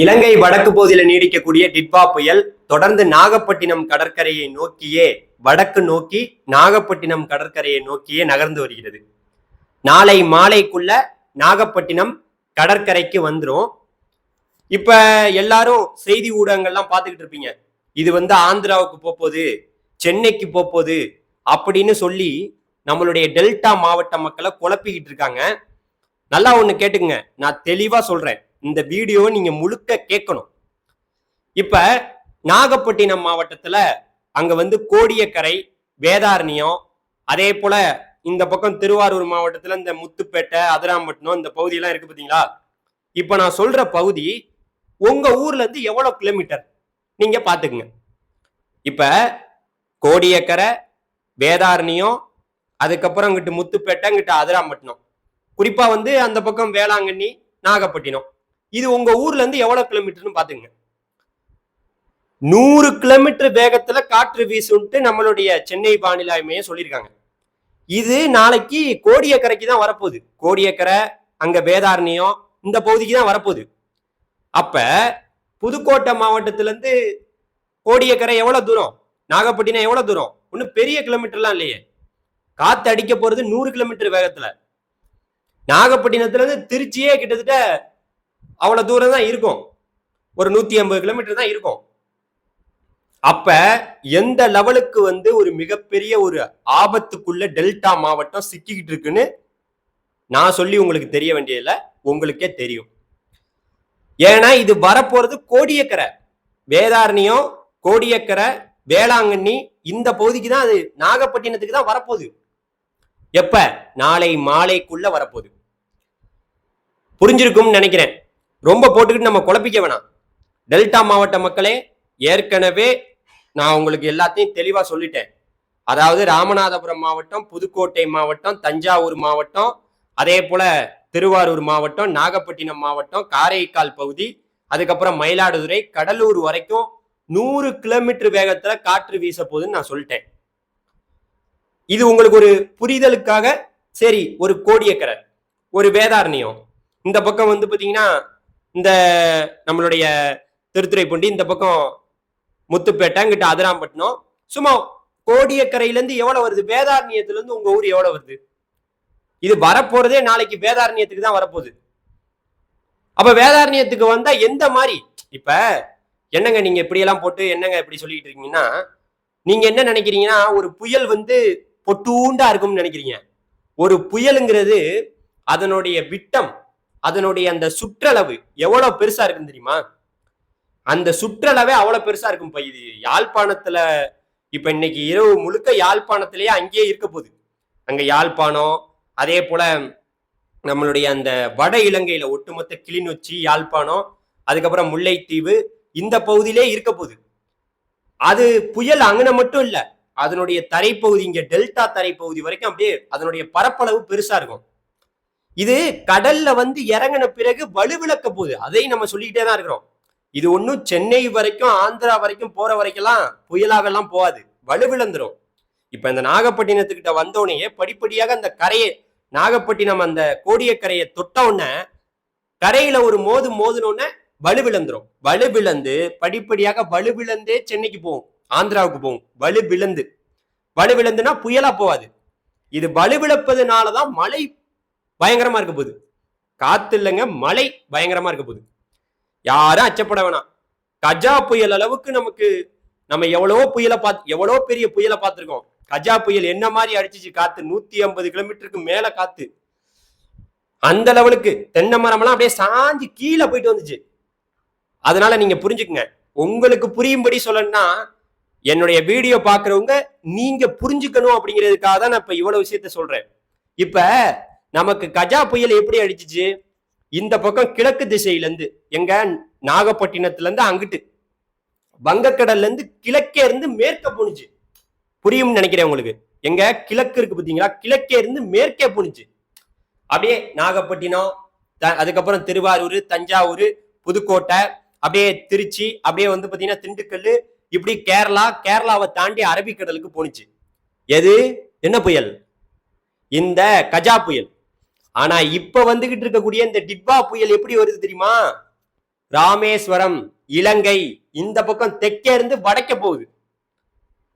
இலங்கை வடக்கு பகுதியில் நீடிக்கக்கூடிய டிட்வா புயல் தொடர்ந்து நாகப்பட்டினம் கடற்கரையை நோக்கியே வடக்கு நோக்கி நாகப்பட்டினம் கடற்கரையை நோக்கியே நகர்ந்து வருகிறது. நாளை மாலைக்குள்ள நாகப்பட்டினம் கடற்கரைக்கு வந்துடும் இப்ப எல்லாரும் செய்தி ஊடகங்கள்லாம் பார்த்துக்கிட்டு இருப்பீங்க. இது வந்து ஆந்திராவுக்கு போகுது சென்னைக்கு போகுது அப்படின்னு சொல்லி நம்மளுடைய டெல்டா மாவட்ட மக்களை குழப்பிக்கிட்டு இருக்காங்க. நல்லா ஒன்று கேட்டுங்க நான் தெளிவாக சொல்கிறேன் இந்த வீடியோ நீங்க முழுக்க கேட்கணும். இப்ப நாகப்பட்டினம் மாவட்டத்துல அங்க வந்து கோடியக்கரை வேதாரண்யம் அதே போல இந்த பக்கம் திருவாரூர் மாவட்டத்துல இந்த முத்துப்பேட்டை அதிராம்பட்டினம் இந்த பகுதியெல்லாம் இருக்கு பாத்தீங்களா? இப்ப நான் சொல்ற பகுதி உங்க ஊர்ல இருந்து எவ்வளவு கிலோமீட்டர் நீங்க பாத்துக்குங்க. இப்ப கோடியக்கரை வேதாரண்யம் அதுக்கப்புறம் இங்கிட்டு முத்துப்பேட்டை இங்கிட்டு அதிராம்பட்டினம். குறிப்பா வந்து அந்த பக்கம் வேளாங்கண்ணி நாகப்பட்டினம். இது உங்க ஊர்ல இருந்து எவ்வளவு கிலோமீட்டர்னு பாத்துங்க நூறு கிலோமீட்டர் வேகத்துல காற்று வீசுன்ட்டு நம்மளுடைய சென்னை வானிலை மையம் சொல்லியிருக்காங்க. இது நாளைக்கு கோடியக்கரைக்கு தான் வரப்போகுது. கோடியக்கரை அங்க வேதாரண்யம் இந்த பகுதிக்கு தான் வரப்போகுது. அப்ப புதுக்கோட்டை மாவட்டத்திலேருந்து கோடியக்கரை எவ்வளோ தூரம்? நாகப்பட்டினம் எவ்வளோ தூரம்? ஒன்றும் பெரிய கிலோமீட்டர்லாம் இல்லையே. காற்று அடிக்க போகிறது நூறு கிலோமீட்டர் வேகத்தில். நாகப்பட்டினத்துலேருந்து திருச்சியே கிட்டத்தட்ட அவ்வளோ தூரம் தான் இருக்கும். ஒரு நூற்றி ஐம்பது கிலோமீட்டர் தான் இருக்கும். அப்ப எந்த லெவலுக்கு வந்து ஒரு மிகப்பெரிய ஒரு ஆபத்துக்குள்ள டெல்டா மாவட்டம் சிக்கிக்கிட்டு இருக்குன்னு நான் சொல்லி உங்களுக்கு தெரிய வேண்டியதில்லை உங்களுக்கே தெரியும். ஏன்னா இது வரப்போறது கோடியக்கரை. வேதாரண்யம் கோடியக்கரை வேளாங்கண்ணி இந்த பகுதிக்கு தான் அது நாகப்பட்டினத்துக்கு தான் வரப்போகுது. எப்ப? நாளை மாலைக்குள்ள வரப்போகுது. புரிஞ்சிருக்கும்னு நினைக்கிறேன். ரொம்ப போட்டுக்கிட்டு நம்ம குழப்பிக்க வேணாம். டெல்டா மாவட்ட மக்களே ஏற்கனவே நான் உங்களுக்கு எல்லாத்தையும் தெளிவாக சொல்லிட்டேன். அதாவது ராமநாதபுரம் மாவட்டம் புதுக்கோட்டை மாவட்டம் தஞ்சாவூர் மாவட்டம் அதே போல திருவாரூர் மாவட்டம் நாகப்பட்டினம் மாவட்டம் காரைக்கால் பகுதி அதுக்கப்புறம் மயிலாடுதுறை கடலூர் வரைக்கும் நூறு கிலோமீட்டர் வேகத்துல காற்று வீச போகுதுன்னு நான் சொல்லிட்டேன். இது உங்களுக்கு ஒரு புரிதலுக்காக சரி ஒரு கோடியக்கரை ஒரு வேதாரண்யம். இந்த பக்கம் வந்து பாத்தீங்கன்னா இந்த நம்மளுடைய திருத்துறைப்பூண்டி இந்த பக்கம் முத்துப்பேட்டை இங்கிட்ட அதிராம்பட்டினம் சும்மா கோடியக்கரையிலேருந்து எவ்வளோ வருது? வேதாரண்யத்துலேருந்து உங்கள் ஊர் எவ்வளோ வருது? இது வரப்போகிறதே நாளைக்கு வேதாரண்யத்துக்கு தான் வரப்போகுது. அப்போ வேதாரண்யத்துக்கு வந்தால் எந்த மாதிரி? இப்போ என்னங்க நீங்கள் இப்படியெல்லாம் போட்டு என்னங்க இப்படி சொல்லிட்டு இருக்கீங்கன்னா நீங்கள் என்ன நினைக்கிறீங்கன்னா ஒரு புயல் வந்து பொட்டூண்டா இருக்கும்னு நினைக்கிறீங்க. ஒரு புயலுங்கிறது அதனுடைய விட்டம் அதனுடைய அந்த சுற்றளவு எவ்வளவு பெருசா இருக்குன்னு தெரியுமா? அந்த சுற்றளவே அவ்வளவு பெருசா இருக்கும். இப்ப இது யாழ்ப்பாணத்துல இப்ப இன்னைக்கு இரவு முழுக்க யாழ்ப்பாணத்திலேயே அங்கேயே இருக்க போகுது. அங்க யாழ்ப்பாணம் அதே போல நம்மளுடைய அந்த வட இலங்கையில ஒட்டுமொத்த கிளிநொச்சி யாழ்ப்பாணம் அதுக்கப்புறம் முல்லைத்தீவு இந்த பகுதியிலே இருக்க போகுது. அது புயல் அங்கன மட்டும் இல்ல அதனுடைய தரைப்பகுதி இங்க டெல்டா தரைப்பகுதி வரைக்கும் அப்படியே அதனுடைய பரப்பளவு பெருசா இருக்கும். இது கடல்ல வந்து இறங்கின பிறகு வலுவிழக்க போகுது. அதையும் நம்ம சொல்லிக்கிட்டே தான் இருக்கிறோம். இது ஒன்றும் சென்னை வரைக்கும் ஆந்திரா வரைக்கும் போற வரைக்கெல்லாம் புயலாகலாம் போகாது. வலுவிழந்துரும் இப்ப இந்த நாகப்பட்டினத்துக்கிட்ட வந்தோடனே படிப்படியாக அந்த கரையை நாகப்பட்டினம் அந்த கோடியக்கரையை தொட்டவுடனே கரையில ஒரு மோது மோதுனோடனே வலுவிழந்துரும் வலுவிழந்து படிப்படியாக வலுவிழந்தே சென்னைக்கு போகும். ஆந்திராவுக்கு போகும். வலுவிழந்து வலுவிழந்துனா புயலா போகாது. இது வலுவிழப்பதுனாலதான் மழை பயங்கரமா இருக்க போகுது. காத்து இல்லைங்க மழை பயங்கரமா இருக்க போகுது. யாரும் அச்சப்பட வேணாம். கஜா புயல் அளவுக்கு நமக்கு நம்ம எவ்வளவோ புயலை பார்த்து எவ்வளோ பெரிய புயலை பார்த்துருக்கோம். கஜா புயல் என்ன மாதிரி அடிச்சிச்சு? காத்து நூத்தி ஐம்பது கிலோமீட்டருக்கு மேல காத்து. அந்த லெவலுக்கு தென்னை மரம்லாம் அப்படியே சாஞ்சு கீழே போயிட்டு வந்துச்சு. அதனால நீங்க புரிஞ்சுக்குங்க. உங்களுக்கு புரியும்படி சொல்லணும்னா என்னுடைய வீடியோ பாக்குறவங்க நீங்க புரிஞ்சுக்கணும் அப்படிங்கிறதுக்காக தான் நான் இப்ப இவ்வளவு விஷயத்த சொல்றேன். இப்ப நமக்கு கஜா புயல் எப்படி அடிச்சிச்சு? இந்த பக்கம் கிழக்கு திசையிலேருந்து எங்க? நாகப்பட்டினத்துலேருந்து அங்கிட்டு. வங்கக்கடல்லேருந்து கிழக்கே இருந்து மேற்க போணுச்சு புரியும்னு நினைக்கிறேன் உங்களுக்கு. எங்க? கிழக்கு இருக்கு பார்த்தீங்களா? கிழக்கே இருந்து மேற்கே போணுச்சு அப்படியே நாகப்பட்டினம் த- அதுக்கப்புறம் திருவாரூர் தஞ்சாவூர் புதுக்கோட்டை அப்படியே திருச்சி அப்படியே வந்து பார்த்தீங்கன்னா திண்டுக்கல் இப்படி கேரளா கேரளாவை தாண்டி அரபிக்கடலுக்கு போணுச்சு எது? என்ன புயல்? இந்த கஜா புயல். ஆனா இப்ப வந்துகிட்டு இருக்கக்கூடிய இந்த டிட்வா புயல் எப்படி வருது தெரியுமா? ராமேஸ்வரம் இலங்கை இந்த பக்கம் தெற்கே இருந்து வடக்க போகுது.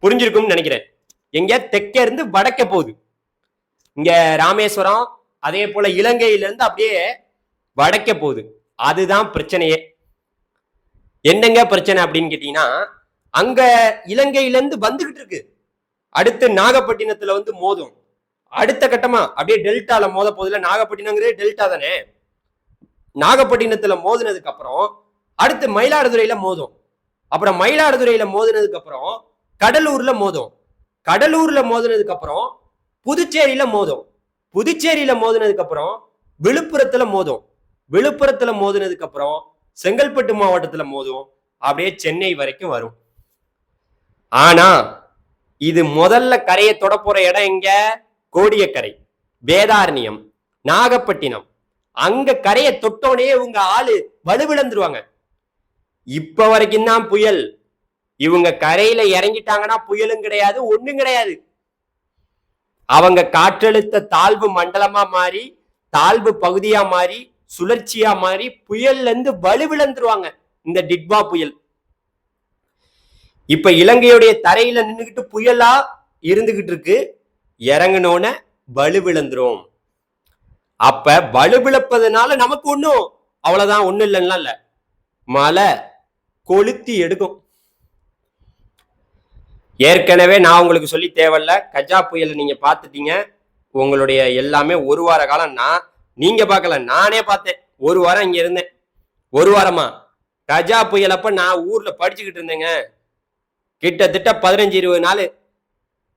புரிஞ்சிருக்கும்னு நினைக்கிறேன். எங்க? தெற்கே இருந்து வடக்க போகுது. இங்க ராமேஸ்வரம் அதே போல இலங்கையில இருந்து அப்படியே வடக்க போகுது. அதுதான் பிரச்சனையே. என்னங்க பிரச்சனை அப்படின்னு கேட்டீங்கன்னா அங்க இலங்கையில இருந்து வந்துகிட்டு இருக்கு. அடுத்து நாகப்பட்டினத்துல வந்து மோதும். அடுத்த கட்டமா அப்படியே டெல்டால மோத போதில் நாகப்பட்டினங்கிறது டெல்டா தானே? நாகப்பட்டினத்துல மோதினதுக்கு அப்புறம் அடுத்து மயிலாடுதுறையில மோதும். அப்புறம் மயிலாடுதுறையில மோதினதுக்கு அப்புறம் கடலூர்ல மோதும். கடலூர்ல மோதினதுக்கு அப்புறம் புதுச்சேரியில மோதும். புதுச்சேரியில மோதினதுக்கு அப்புறம் விழுப்புரத்துல மோதும். விழுப்புரத்துல மோதினதுக்கு அப்புறம் செங்கல்பட்டு மாவட்டத்துல மோதும். அப்படியே சென்னை வரைக்கும் வரும். ஆனா இது முதல்ல கரையை தொட போற இடம் எங்க? கோடியக்கரை வேதாரண்யம் நாகப்பட்டினம். அங்க கரையை தொட்டோனே உங்க ஆளு வலுவிழந்துருவாங்க. இப்ப வரைக்கும் தான் புயல். இவங்க கரையில இறங்கிட்டாங்கன்னா புயலும் கிடையாது ஒண்ணும் கிடையாது. அவங்க காற்றழுத்த தாழ்வு மண்டலமா மாறி தாழ்வு பகுதியா மாறி சுழற்சியா மாறி புயல்ல இருந்து வலுவிழந்துருவாங்க இந்த டிட்வா புயல். இப்ப இலங்கையுடைய தரையில நின்னுகிட்டு புயலா இருந்துகிட்டு இருக்கு. இறங்கினோன்னு வலுவிழந்துரும் அப்ப வலுவிழப்பதுனால நமக்கு ஒன்றும் அவ்வளவுதான் ஒண்ணும் இல்லைன்னா இல்ல. மழை கொளுத்தி எடுக்கும். ஏற்கனவே நான் உங்களுக்கு சொல்லி தேவையில்ல கஜா புயல் நீங்க பார்த்துட்டீங்க. உங்களுடைய எல்லாமே ஒரு வார காலம் நான் நீங்க பார்க்கல நானே பார்த்தேன். ஒரு வாரம் இங்க இருந்தேன். ஒரு வாரமா? கஜா புயல் நான் ஊர்ல படிச்சுக்கிட்டு இருந்தேங்க. கிட்டத்தட்ட பதினஞ்சு இருபது நாள்.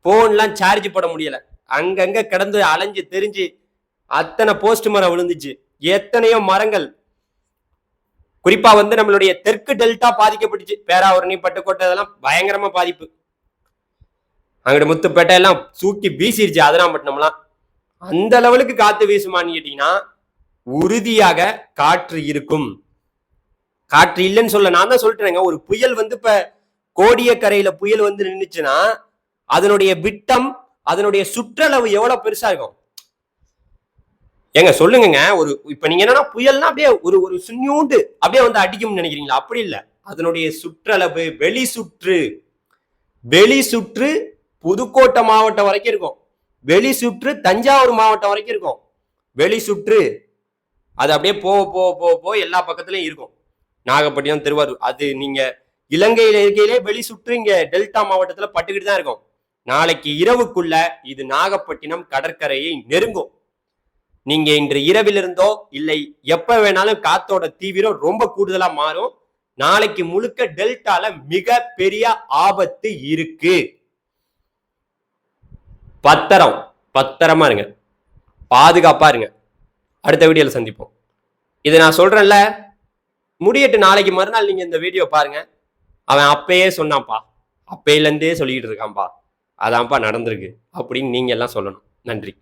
ஃபோன்லாம் சார்ஜ் போட முடியலை. அங்கங்கே கிடந்து அலைஞ்சு தெரிஞ்சு அத்தனை போஸ்ட் மரம் விழுந்துச்சு. எத்தனையோ மரங்கள். குறிப்பா வந்து நம்மளுடைய தெற்கு டெல்டா பாதிக்கப்பட்டுச்சு. பேராவரணி பட்டுக்கோட்டை அதெல்லாம் பயங்கரமா பாதிப்பு. அங்கிட்ட முத்துப்பேட்டை எல்லாம் தூக்கி வீசிருச்சு அதிராம்பட்டினம்லாம் அந்த லெவலுக்கு காத்து வீசுமான்னு கேட்டீங்கன்னா உறுதியாக காற்று இருக்கும். காற்று இல்லைன்னு சொல்ல நான் தான் சொல்லிட்டேங்க ஒரு புயல் வந்து இப்ப கோடியக்கரையில புயல் வந்து நின்றுச்சுன்னா அதனுடைய விட்டம் அதனுடைய சுற்றளவு எவ்வளவு பெருசா இருக்கும்? ஏங்க சொல்லுங்கங்க. ஒரு இப்ப நீங்க என்னன்னா புயல்னா அப்படியே ஒரு ஒரு சுண்ணியூண்டு அப்படியே வந்து அடிக்கும்னு நினைக்கிறீங்களா? அப்படி இல்ல. அதனுடைய சுற்றளவு வெளி சுற்று. வெளி சுற்று புதுக்கோட்டை மாவட்டம் வரைக்கும் இருக்கும். வெளி சுற்று தஞ்சாவூர் மாவட்டம் வரைக்கும் இருக்கும். வெளி சுற்று அது அப்படியே போக போக போக போக எல்லா பக்கத்துலயும் இருக்கும். நாகப்பட்டினம் திருவாரூர். அது நீங்க இலங்கையில இருக்கையிலே வெளி சுற்று இங்க டெல்டா மாவட்டத்துல பட்டுக்கிட்டு தான் இருக்கும். நாளைக்கு இரவுக்குள்ள இது நாகப்பட்டினம் கடற்கரையை நெருங்கும். நீங்க இன்று இரவிலிருந்தோ இல்லை எப்ப வேணாலும் காத்தோட தீவிரம் ரொம்ப கூடுதலா மாறும். நாளைக்கு முழுக்க டெல்டால மிக பெரிய ஆபத்து இருக்கு. பத்திரம் பத்திரமா இருங்க. பாதுகாப்பா இருங்க. அடுத்த வீடியோல சந்திப்போம். இதை நான் சொல்றேன்ல முடியட்டு நாளைக்கு மறுநாள் நீங்க இந்த வீடியோ பாருங்க. அவன் அப்பயே சொன்னான்ப்பா. அப்பையிலேருந்தே சொல்லிக்கிட்டு இருக்கான்ப்பா. அதான்ப்பா நடந்திருக்கு அப்படின்னு நீங்கள் எல்லாம் சொல்லணும். நன்றி.